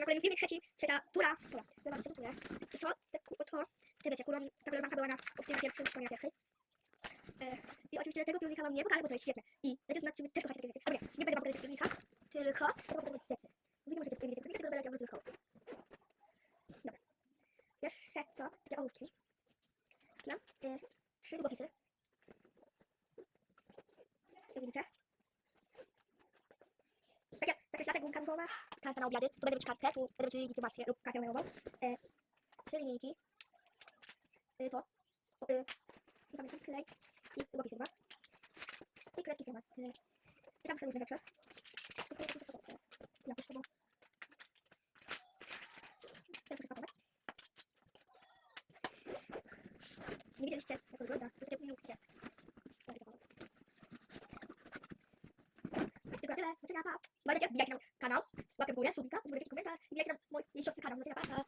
na kolejnym filmie, trzeci, trzecia tura, tura, ja mam trzecią turę. I to, te, to, te wiecie, kurowi, ta koleżanka była na opcji na pierwszym, stronie pierwszej. E, I oczywiście tego piórnika wam nie pokażę, bo to jest świetne. I będziecie znać, czy wy też kochacie takie rzeczy. Ale nie, będę wam pokazać piórnika, tylko tylko pokazać rzeczy. Wy nie możecie powiedzieć, tylko tylko będę do szkoły. Dobra. Pierwsze co, takie ołówki. Mam e, trzy długopisy. Jak widzicie. Takie szlatek gumka różowa, karta na obiady, tu będę mieć kartę, tu będę mieć legitymację lub kartę majową. E, trzy linijki. E, to. to e, nie pamiętam, klej i długopisy dwa. I kredki firma. I tam różne rzeczy. I to to. Nie widzieliście, jak to wygląda. To takie. Saya kenapa? Banyak yang biar kanal. Sebab kemudian suka, kemudian komentar. Biar kanal. Mau isu sekarang, saya kenapa?